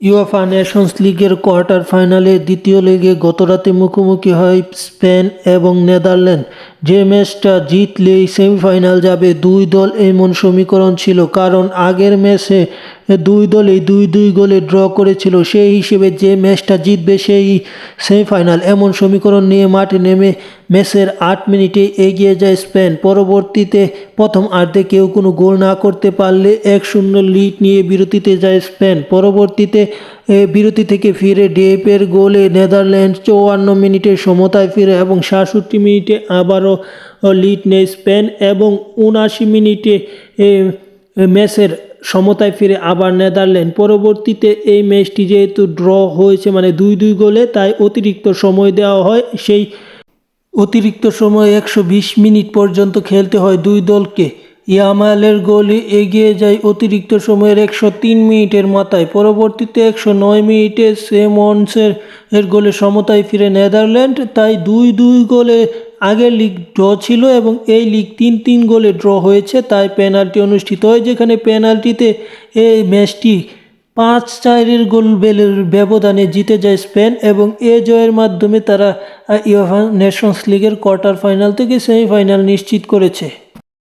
UEFA nations লিগের quarter ফাইনালে দ্বিতীয় লেগে গতরাতে মুখোমুখি হয় স্পেন এবং নেদারল্যান্ড। যে ম্যাচটা জিতলেই সেমিফাইনাল যাবে দুই দল এমন সমীকরণ ছিল, কারণ আগের ম্যাচে দুই দলই দুই দুই গোলে ড্র করেছিল, সেই হিসেবে যে ম্যাচটা জিতবে সেই সেমিফাইনাল। এমন সমীকরণ নিয়ে মাঠে নেমে ম্যাচের আট মিনিটে এগিয়ে যায় স্পেন। পরবর্তীতে প্রথম আর্ধে কেউ কোনো গোল না করতে পারলে এক শূন্য লিড নিয়ে বিরতিতে যায় স্পেন। পরবর্তীতে বিরতি থেকে ফিরে ডেপের গোলে নেদারল্যান্ড চৌয়ান্ন মিনিটে সমতায় ফিরে এবং সাতষট্টি মিনিটে আবারও লিড নেয় স্পেন এবং উনআশি মিনিটে ম্যাচের সমতায় ফিরে আবার নেদারল্যান্ড। পরবর্তীতে এই ম্যাচটি যেহেতু ড্র হয়েছে মানে দুই দুই গোলে, তাই অতিরিক্ত সময় দেওয়া হয়। সেই অতিরিক্ত সময় একশো বিশ মিনিট পর্যন্ত খেলতে হয় দুই দলকে। ইয়ামালের গোলে এগিয়ে যায় অতিরিক্ত সময়ের একশো তিন মিনিটের মাথায়। পরবর্তীতে একশো নয় মিনিটে সেমন্সের এর গোলে সমতায় ফিরে নেদারল্যান্ড। তাই দুই দুই গোলে আগের লিগ ড্র ছিল এবং এই লিগ তিন তিন গোলে ড্র হয়েছে। তাই পেনাল্টি অনুষ্ঠিত হয়, যেখানে পেনাল্টিতে এই ম্যাচটি পাঁচ চারের গোল বেলের ব্যবধানে জিতে যায় স্পেন এবং এ জয়ের মাধ্যমে তারা ইউএফা নেশনস লিগের কোয়ার্টার ফাইনাল থেকে সেমিফাইনাল নিশ্চিত করেছে।